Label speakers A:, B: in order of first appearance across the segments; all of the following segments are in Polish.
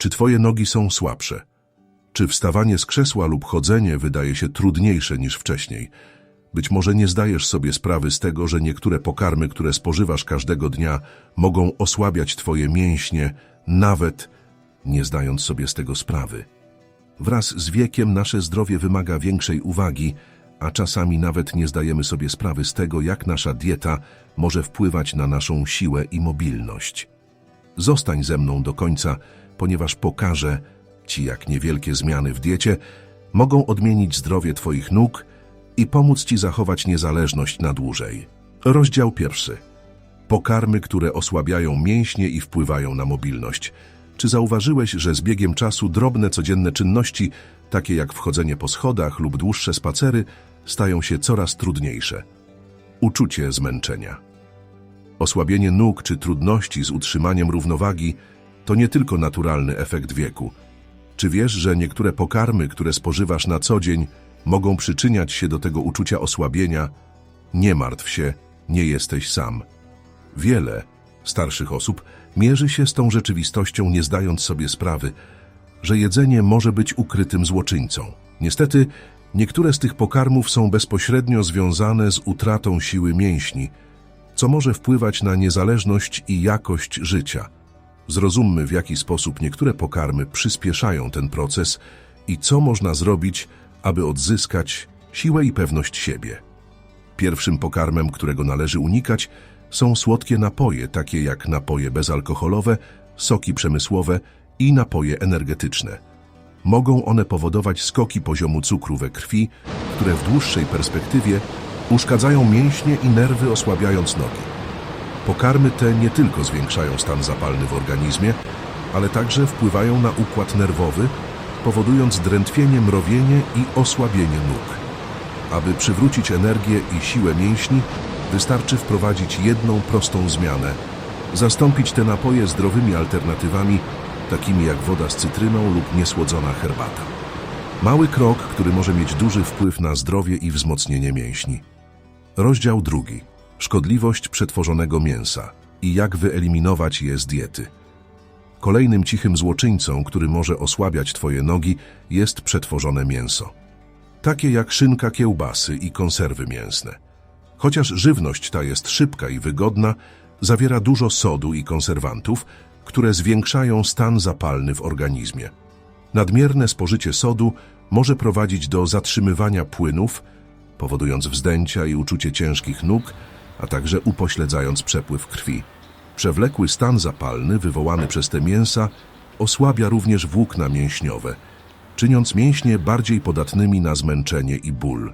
A: Czy twoje nogi są słabsze? Czy wstawanie z krzesła lub chodzenie wydaje się trudniejsze niż wcześniej? Być może nie zdajesz sobie sprawy z tego, że niektóre pokarmy, które spożywasz każdego dnia, mogą osłabiać twoje mięśnie, nawet nie zdając sobie z tego sprawy. Wraz z wiekiem nasze zdrowie wymaga większej uwagi, a czasami nawet nie zdajemy sobie sprawy z tego, jak nasza dieta może wpływać na naszą siłę i mobilność. Zostań ze mną do końca, ponieważ pokażę Ci, jak niewielkie zmiany w diecie mogą odmienić zdrowie Twoich nóg i pomóc Ci zachować niezależność na dłużej. Rozdział pierwszy. Pokarmy, które osłabiają mięśnie i wpływają na mobilność. Czy zauważyłeś, że z biegiem czasu drobne codzienne czynności, takie jak wchodzenie po schodach lub dłuższe spacery, stają się coraz trudniejsze? Uczucie zmęczenia. Osłabienie nóg czy trudności z utrzymaniem równowagi to nie tylko naturalny efekt wieku. Czy wiesz, że niektóre pokarmy, które spożywasz na co dzień, mogą przyczyniać się do tego uczucia osłabienia? Nie martw się, nie jesteś sam. Wiele starszych osób mierzy się z tą rzeczywistością, nie zdając sobie sprawy, że jedzenie może być ukrytym złoczyńcą. Niestety, niektóre z tych pokarmów są bezpośrednio związane z utratą siły mięśni, co może wpływać na niezależność i jakość życia. Zrozummy, w jaki sposób niektóre pokarmy przyspieszają ten proces i co można zrobić, aby odzyskać siłę i pewność siebie. Pierwszym pokarmem, którego należy unikać, są słodkie napoje, takie jak napoje bezalkoholowe, soki przemysłowe i napoje energetyczne. Mogą one powodować skoki poziomu cukru we krwi, które w dłuższej perspektywie uszkadzają mięśnie i nerwy, osłabiając nogi. Pokarmy te nie tylko zwiększają stan zapalny w organizmie, ale także wpływają na układ nerwowy, powodując drętwienie, mrowienie i osłabienie nóg. Aby przywrócić energię i siłę mięśni, wystarczy wprowadzić jedną prostą zmianę. Zastąpić te napoje zdrowymi alternatywami, takimi jak woda z cytryną lub niesłodzona herbata. Mały krok, który może mieć duży wpływ na zdrowie i wzmocnienie mięśni. Rozdział drugi. Szkodliwość przetworzonego mięsa i jak wyeliminować je z diety. Kolejnym cichym złoczyńcą, który może osłabiać Twoje nogi, jest przetworzone mięso. Takie jak szynka, kiełbasy i konserwy mięsne. Chociaż żywność ta jest szybka i wygodna, zawiera dużo sodu i konserwantów, które zwiększają stan zapalny w organizmie. Nadmierne spożycie sodu może prowadzić do zatrzymywania płynów, powodując wzdęcia i uczucie ciężkich nóg, a także upośledzając przepływ krwi. Przewlekły stan zapalny wywołany przez te mięsa osłabia również włókna mięśniowe, czyniąc mięśnie bardziej podatnymi na zmęczenie i ból.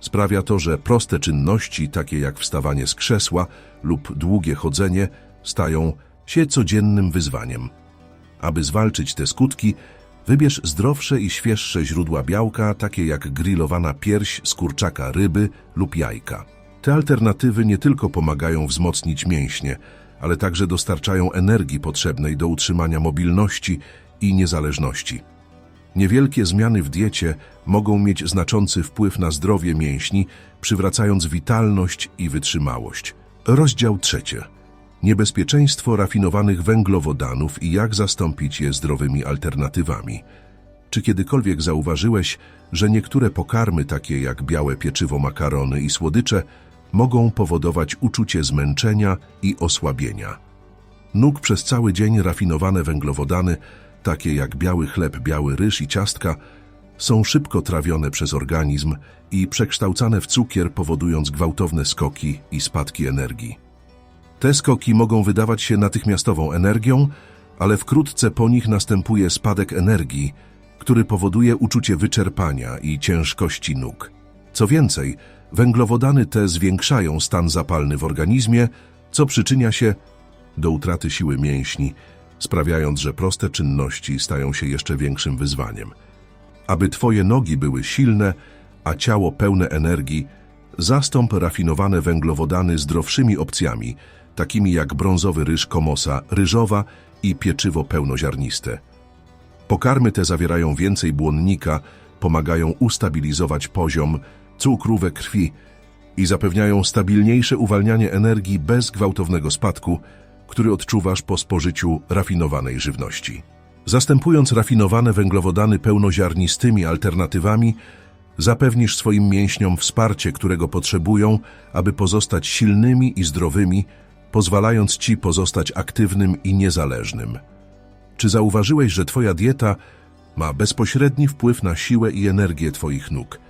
A: Sprawia to, że proste czynności, takie jak wstawanie z krzesła lub długie chodzenie, stają się codziennym wyzwaniem. Aby zwalczyć te skutki, wybierz zdrowsze i świeższe źródła białka, takie jak grillowana pierś z kurczaka ryby lub jajka. Te alternatywy nie tylko pomagają wzmocnić mięśnie, ale także dostarczają energii potrzebnej do utrzymania mobilności i niezależności. Niewielkie zmiany w diecie mogą mieć znaczący wpływ na zdrowie mięśni, przywracając witalność i wytrzymałość. Rozdział trzeci. Niebezpieczeństwo rafinowanych węglowodanów i jak zastąpić je zdrowymi alternatywami. Czy kiedykolwiek zauważyłeś, że niektóre pokarmy, takie jak białe pieczywo, makarony i słodycze, mogą powodować uczucie zmęczenia i osłabienia? Nóg przez cały dzień rafinowane węglowodany, takie jak biały chleb, biały ryż i ciastka, są szybko trawione przez organizm i przekształcane w cukier, powodując gwałtowne skoki i spadki energii. Te skoki mogą wydawać się natychmiastową energią, ale wkrótce po nich następuje spadek energii, który powoduje uczucie wyczerpania i ciężkości nóg. Co więcej, węglowodany te zwiększają stan zapalny w organizmie, co przyczynia się do utraty siły mięśni, sprawiając, że proste czynności stają się jeszcze większym wyzwaniem. Aby Twoje nogi były silne, a ciało pełne energii, zastąp rafinowane węglowodany zdrowszymi opcjami, takimi jak brązowy ryż komosa, ryżowa i pieczywo pełnoziarniste. Pokarmy te zawierają więcej błonnika, pomagają ustabilizować poziom cukru we krwi i zapewniają stabilniejsze uwalnianie energii bez gwałtownego spadku, który odczuwasz po spożyciu rafinowanej żywności. Zastępując rafinowane węglowodany pełnoziarnistymi alternatywami, zapewnisz swoim mięśniom wsparcie, którego potrzebują, aby pozostać silnymi i zdrowymi, pozwalając ci pozostać aktywnym i niezależnym. Czy zauważyłeś, że twoja dieta ma bezpośredni wpływ na siłę i energię twoich nóg?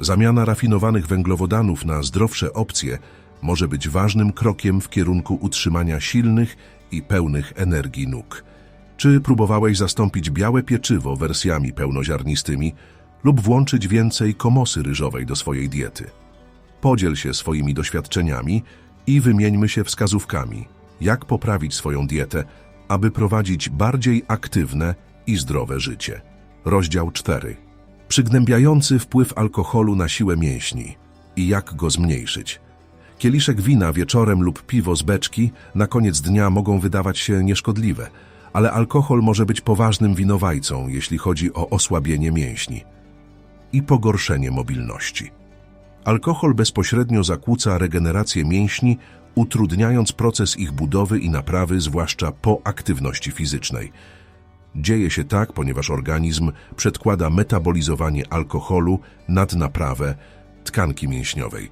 A: Zamiana rafinowanych węglowodanów na zdrowsze opcje może być ważnym krokiem w kierunku utrzymania silnych i pełnych energii nóg. Czy próbowałeś zastąpić białe pieczywo wersjami pełnoziarnistymi lub włączyć więcej komosy ryżowej do swojej diety? Podziel się swoimi doświadczeniami i wymieńmy się wskazówkami, jak poprawić swoją dietę, aby prowadzić bardziej aktywne i zdrowe życie. Rozdział 4. Przygnębiający wpływ alkoholu na siłę mięśni i jak go zmniejszyć. Kieliszek wina wieczorem lub piwo z beczki na koniec dnia mogą wydawać się nieszkodliwe, ale alkohol może być poważnym winowajcą, jeśli chodzi o osłabienie mięśni i pogorszenie mobilności. Alkohol bezpośrednio zakłóca regenerację mięśni, utrudniając proces ich budowy i naprawy, zwłaszcza po aktywności fizycznej. Dzieje się tak, ponieważ organizm przedkłada metabolizowanie alkoholu nad naprawę tkanki mięśniowej.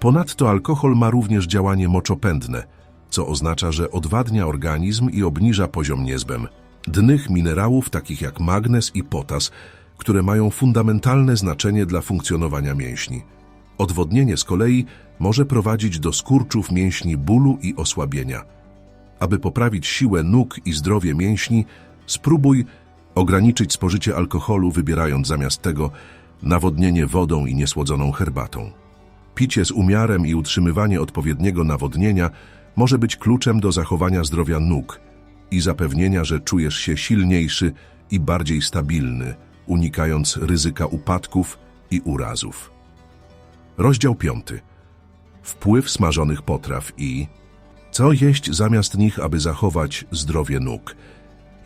A: Ponadto alkohol ma również działanie moczopędne, co oznacza, że odwadnia organizm i obniża poziom niezbęm, dnych minerałów takich jak magnez i potas, które mają fundamentalne znaczenie dla funkcjonowania mięśni. Odwodnienie z kolei może prowadzić do skurczów mięśni bólu i osłabienia. Aby poprawić siłę nóg i zdrowie mięśni, spróbuj ograniczyć spożycie alkoholu, wybierając zamiast tego nawodnienie wodą i niesłodzoną herbatą. Picie z umiarem i utrzymywanie odpowiedniego nawodnienia może być kluczem do zachowania zdrowia nóg i zapewnienia, że czujesz się silniejszy i bardziej stabilny, unikając ryzyka upadków i urazów. Rozdział 5. Wpływ smażonych potraw i co jeść zamiast nich, aby zachować zdrowie nóg.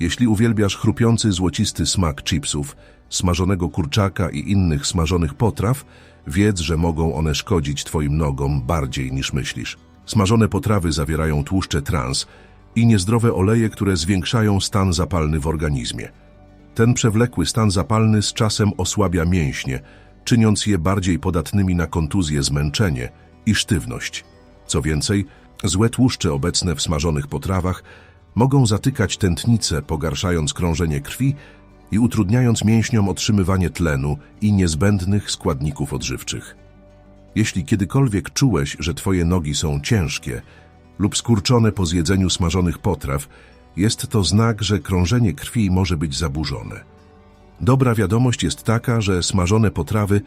A: Jeśli uwielbiasz chrupiący złocisty smak chipsów, smażonego kurczaka i innych smażonych potraw, wiedz, że mogą one szkodzić Twoim nogom bardziej niż myślisz. Smażone potrawy zawierają tłuszcze trans i niezdrowe oleje, które zwiększają stan zapalny w organizmie. Ten przewlekły stan zapalny z czasem osłabia mięśnie, czyniąc je bardziej podatnymi na kontuzję, zmęczenie i sztywność. Co więcej, złe tłuszcze obecne w smażonych potrawach mogą zatykać tętnice, pogarszając krążenie krwi i utrudniając mięśniom otrzymywanie tlenu i niezbędnych składników odżywczych. Jeśli kiedykolwiek czułeś, że twoje nogi są ciężkie lub skurczone po zjedzeniu smażonych potraw, jest to znak, że krążenie krwi może być zaburzone. Dobra wiadomość jest taka, że smażone potrawy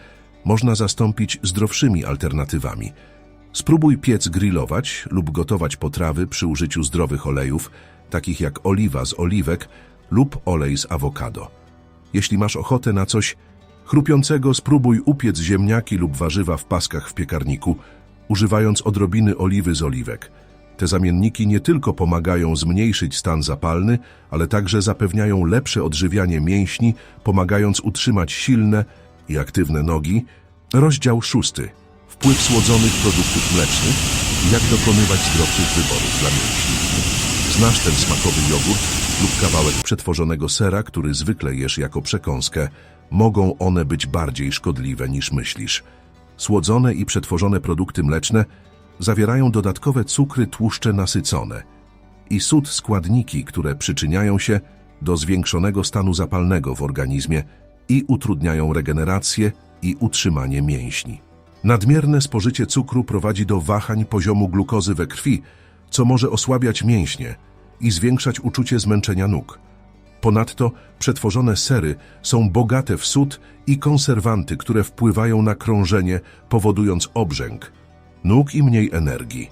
A: można zastąpić zdrowszymi alternatywami. Spróbuj piec grillować lub gotować potrawy przy użyciu zdrowych olejów, takich jak oliwa z oliwek lub olej z awokado. Jeśli masz ochotę na coś chrupiącego, spróbuj upiec ziemniaki lub warzywa w paskach w piekarniku, używając odrobiny oliwy z oliwek. Te zamienniki nie tylko pomagają zmniejszyć stan zapalny, ale także zapewniają lepsze odżywianie mięśni, pomagając utrzymać silne i aktywne nogi. Rozdział szósty. Wpływ słodzonych produktów mlecznych i jak dokonywać zdrowszych wyborów dla mięśni. Znasz ten smakowy jogurt lub kawałek przetworzonego sera, który zwykle jesz jako przekąskę. Mogą one być bardziej szkodliwe niż myślisz. Słodzone i przetworzone produkty mleczne zawierają dodatkowe cukry tłuszcze nasycone i sód składniki, które przyczyniają się do zwiększonego stanu zapalnego w organizmie i utrudniają regenerację i utrzymanie mięśni. Nadmierne spożycie cukru prowadzi do wahań poziomu glukozy we krwi, co może osłabiać mięśnie i zwiększać uczucie zmęczenia nóg. Ponadto przetworzone sery są bogate w sód i konserwanty, które wpływają na krążenie, powodując obrzęk, nóg i mniej energii.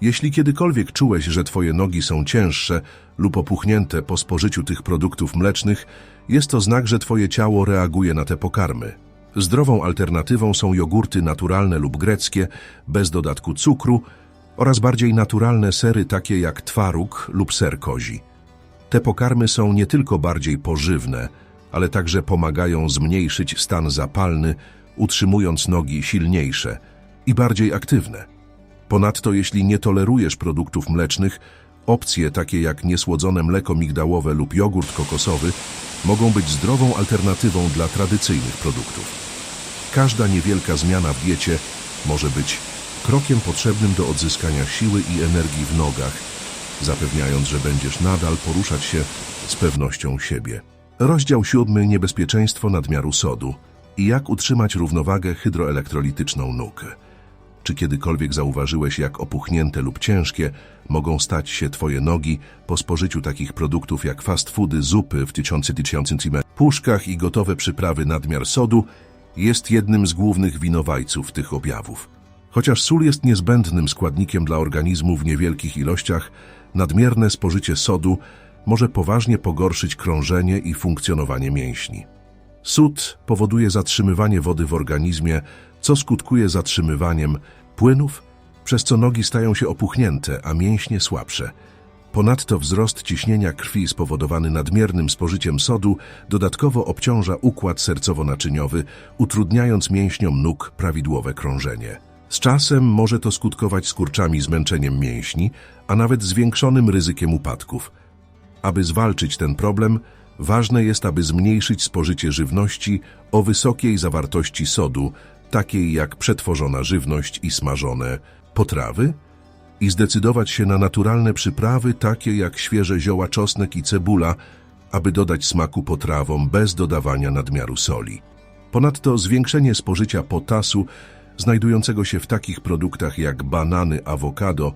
A: Jeśli kiedykolwiek czułeś, że twoje nogi są cięższe lub opuchnięte po spożyciu tych produktów mlecznych, jest to znak, że twoje ciało reaguje na te pokarmy. Zdrową alternatywą są jogurty naturalne lub greckie, bez dodatku cukru oraz bardziej naturalne sery takie jak twaróg lub ser kozi. Te pokarmy są nie tylko bardziej pożywne, ale także pomagają zmniejszyć stan zapalny, utrzymując nogi silniejsze – i bardziej aktywne. Ponadto, jeśli nie tolerujesz produktów mlecznych, Opcje takie jak niesłodzone mleko migdałowe lub jogurt kokosowy mogą być zdrową alternatywą dla tradycyjnych produktów. Każda niewielka zmiana w diecie może być krokiem potrzebnym do odzyskania siły i energii w nogach, zapewniając, że będziesz nadal poruszać się z pewnością siebie. Rozdział siódmy Niebezpieczeństwo nadmiaru sodu i jak utrzymać równowagę hydroelektrolityczną nóg. Czy kiedykolwiek zauważyłeś, jak opuchnięte lub ciężkie mogą stać się Twoje nogi po spożyciu takich produktów jak fast foody, zupy w tysiące tysiące puszkach i gotowe przyprawy nadmiar sodu jest jednym z głównych winowajców tych objawów. Chociaż sól jest niezbędnym składnikiem dla organizmu w niewielkich ilościach, nadmierne spożycie sodu może poważnie pogorszyć krążenie i funkcjonowanie mięśni. Sód powoduje zatrzymywanie wody w organizmie, co skutkuje zatrzymywaniem płynów, przez co nogi stają się opuchnięte, a mięśnie słabsze. Ponadto wzrost ciśnienia krwi spowodowany nadmiernym spożyciem sodu dodatkowo obciąża układ sercowo-naczyniowy, utrudniając mięśniom nóg prawidłowe krążenie. Z czasem może to skutkować skurczami, zmęczeniem mięśni, a nawet zwiększonym ryzykiem upadków. Aby zwalczyć ten problem, ważne jest, aby zmniejszyć spożycie żywności o wysokiej zawartości sodu, takiej jak przetworzona żywność i smażone potrawy, i zdecydować się na naturalne przyprawy, takie jak świeże zioła, czosnek i cebula, aby dodać smaku potrawom bez dodawania nadmiaru soli. Ponadto zwiększenie spożycia potasu znajdującego się w takich produktach jak banany, awokado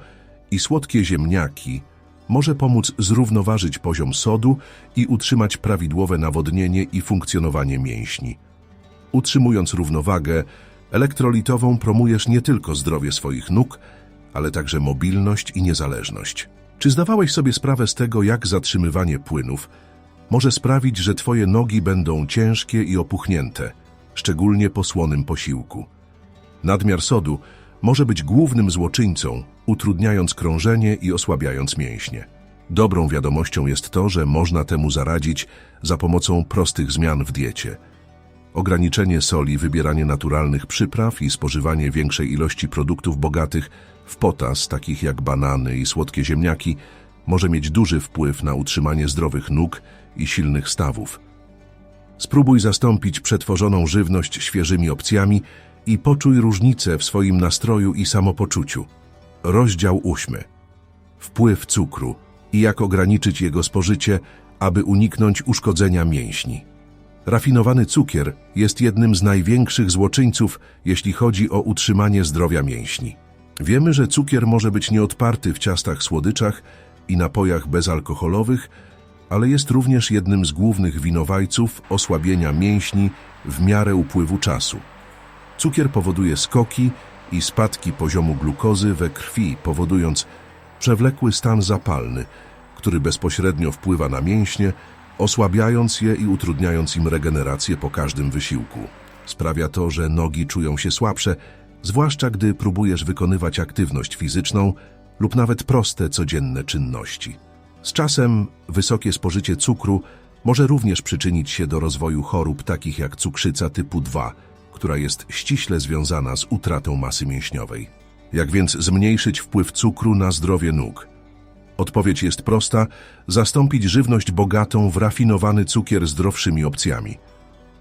A: i słodkie ziemniaki może pomóc zrównoważyć poziom sodu i utrzymać prawidłowe nawodnienie i funkcjonowanie mięśni. Utrzymując równowagę elektrolitową promujesz nie tylko zdrowie swoich nóg, ale także mobilność i niezależność. Czy zdawałeś sobie sprawę z tego, jak zatrzymywanie płynów może sprawić, że twoje nogi będą ciężkie i opuchnięte, szczególnie po słonym posiłku? Nadmiar sodu może być głównym złoczyńcą, utrudniając krążenie i osłabiając mięśnie. Dobrą wiadomością jest to, że można temu zaradzić za pomocą prostych zmian w diecie. Ograniczenie soli, wybieranie naturalnych przypraw i spożywanie większej ilości produktów bogatych w potas, takich jak banany i słodkie ziemniaki, może mieć duży wpływ na utrzymanie zdrowych nóg i silnych stawów. Spróbuj zastąpić przetworzoną żywność świeżymi opcjami i poczuj różnicę w swoim nastroju i samopoczuciu. Rozdział ósmy. Wpływ cukru i jak ograniczyć jego spożycie, aby uniknąć uszkodzenia mięśni. Rafinowany cukier jest jednym z największych złoczyńców, jeśli chodzi o utrzymanie zdrowia mięśni. Wiemy, że cukier może być nieodparty w ciastach słodyczach i napojach bezalkoholowych, ale jest również jednym z głównych winowajców osłabienia mięśni w miarę upływu czasu. Cukier powoduje skoki i spadki poziomu glukozy we krwi, powodując przewlekły stan zapalny, który bezpośrednio wpływa na mięśnie, osłabiając je i utrudniając im regenerację po każdym wysiłku. Sprawia to, że nogi czują się słabsze, zwłaszcza gdy próbujesz wykonywać aktywność fizyczną lub nawet proste, codzienne czynności. Z czasem wysokie spożycie cukru może również przyczynić się do rozwoju chorób takich jak cukrzyca typu 2, która jest ściśle związana z utratą masy mięśniowej. Jak więc zmniejszyć wpływ cukru na zdrowie nóg? Odpowiedź jest prosta: zastąpić żywność bogatą w rafinowany cukier zdrowszymi opcjami.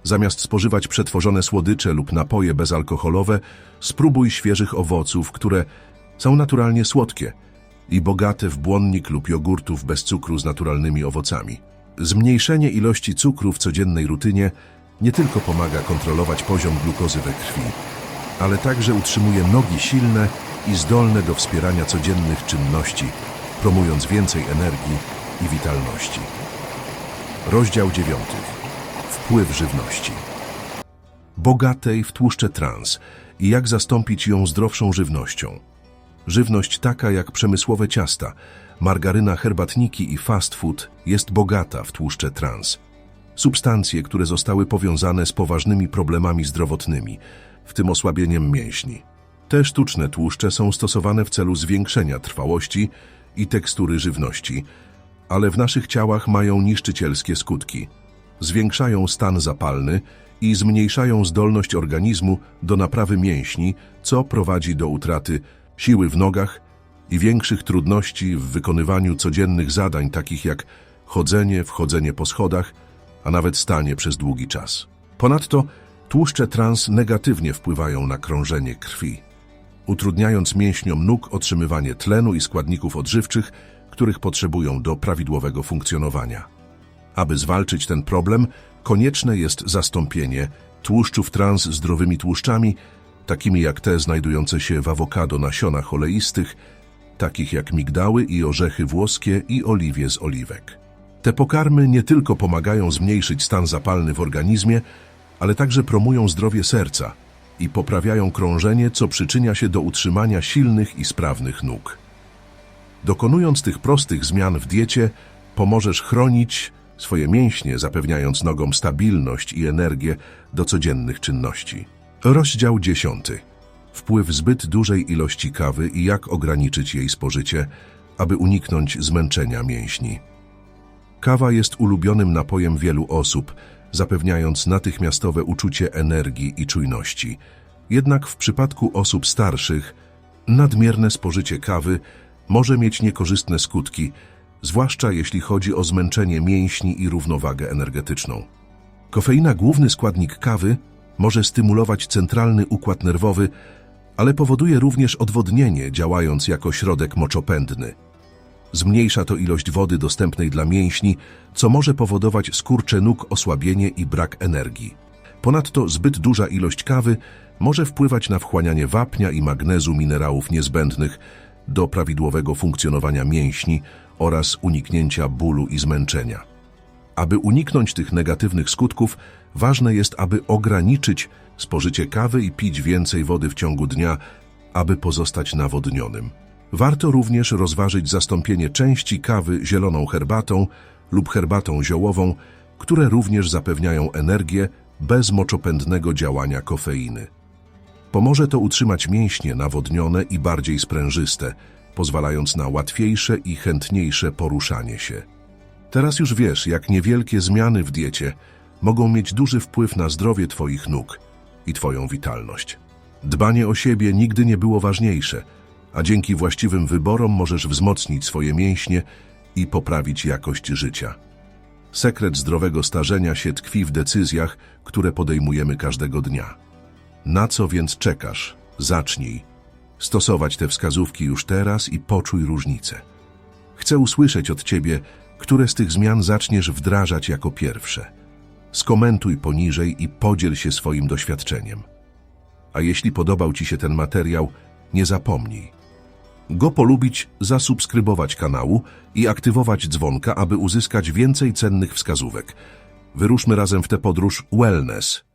A: Zamiast spożywać przetworzone słodycze lub napoje bezalkoholowe, spróbuj świeżych owoców, które są naturalnie słodkie i bogate w błonnik lub jogurtów bez cukru z naturalnymi owocami. Zmniejszenie ilości cukru w codziennej rutynie nie tylko pomaga kontrolować poziom glukozy we krwi, ale także utrzymuje nogi silne i zdolne do wspierania codziennych czynności, promując więcej energii i witalności. Rozdział 9. Wpływ żywności. Bogatej w tłuszcze trans i jak zastąpić ją zdrowszą żywnością. Żywność taka jak przemysłowe ciasta, margaryna, herbatniki i fast food jest bogata w tłuszcze trans. Substancje, które zostały powiązane z poważnymi problemami zdrowotnymi, w tym osłabieniem mięśni. Te sztuczne tłuszcze są stosowane w celu zwiększenia trwałości i tekstury żywności, ale w naszych ciałach mają niszczycielskie skutki. Zwiększają stan zapalny i zmniejszają zdolność organizmu do naprawy mięśni, co prowadzi do utraty siły w nogach i większych trudności w wykonywaniu codziennych zadań, takich jak chodzenie, wchodzenie po schodach, a nawet stanie przez długi czas. Ponadto tłuszcze trans negatywnie wpływają na krążenie krwi, utrudniając mięśniom nóg otrzymywanie tlenu i składników odżywczych, których potrzebują do prawidłowego funkcjonowania. Aby zwalczyć ten problem, konieczne jest zastąpienie tłuszczów trans zdrowymi tłuszczami, takimi jak te znajdujące się w awokado nasionach oleistych, takich jak migdały i orzechy włoskie i oliwie z oliwek. Te pokarmy nie tylko pomagają zmniejszyć stan zapalny w organizmie, ale także promują zdrowie serca i poprawiają krążenie, co przyczynia się do utrzymania silnych i sprawnych nóg. Dokonując tych prostych zmian w diecie, pomożesz chronić swoje mięśnie, zapewniając nogom stabilność i energię do codziennych czynności. Rozdział 10. Wpływ zbyt dużej ilości kawy i jak ograniczyć jej spożycie, aby uniknąć zmęczenia mięśni. Kawa jest ulubionym napojem wielu osób, zapewniając natychmiastowe uczucie energii i czujności. Jednak w przypadku osób starszych, nadmierne spożycie kawy może mieć niekorzystne skutki, zwłaszcza jeśli chodzi o zmęczenie mięśni i równowagę energetyczną. Kofeina, główny składnik kawy, może stymulować centralny układ nerwowy, ale powoduje również odwodnienie, działając jako środek moczopędny. Zmniejsza to ilość wody dostępnej dla mięśni, co może powodować skurcze nóg, osłabienie i brak energii. Ponadto zbyt duża ilość kawy może wpływać na wchłanianie wapnia i magnezu minerałów niezbędnych do prawidłowego funkcjonowania mięśni oraz uniknięcia bólu i zmęczenia. Aby uniknąć tych negatywnych skutków, ważne jest, aby ograniczyć spożycie kawy i pić więcej wody w ciągu dnia, aby pozostać nawodnionym. Warto również rozważyć zastąpienie części kawy zieloną herbatą lub herbatą ziołową, które również zapewniają energię bez moczopędnego działania kofeiny. Pomoże to utrzymać mięśnie nawodnione i bardziej sprężyste, pozwalając na łatwiejsze i chętniejsze poruszanie się. Teraz już wiesz, jak niewielkie zmiany w diecie mogą mieć duży wpływ na zdrowie Twoich nóg i Twoją witalność. Dbanie o siebie nigdy nie było ważniejsze, a dzięki właściwym wyborom możesz wzmocnić swoje mięśnie i poprawić jakość życia. Sekret zdrowego starzenia się tkwi w decyzjach, które podejmujemy każdego dnia. Na co więc czekasz? Zacznij. Stosować te wskazówki już teraz i poczuj różnicę. Chcę usłyszeć od Ciebie, które z tych zmian zaczniesz wdrażać jako pierwsze. Skomentuj poniżej i podziel się swoim doświadczeniem. A jeśli podobał Ci się ten materiał, nie zapomnij. Go polubić, zasubskrybować kanału i aktywować dzwonka, aby uzyskać więcej cennych wskazówek. Wyruszmy razem w tę podróż wellness –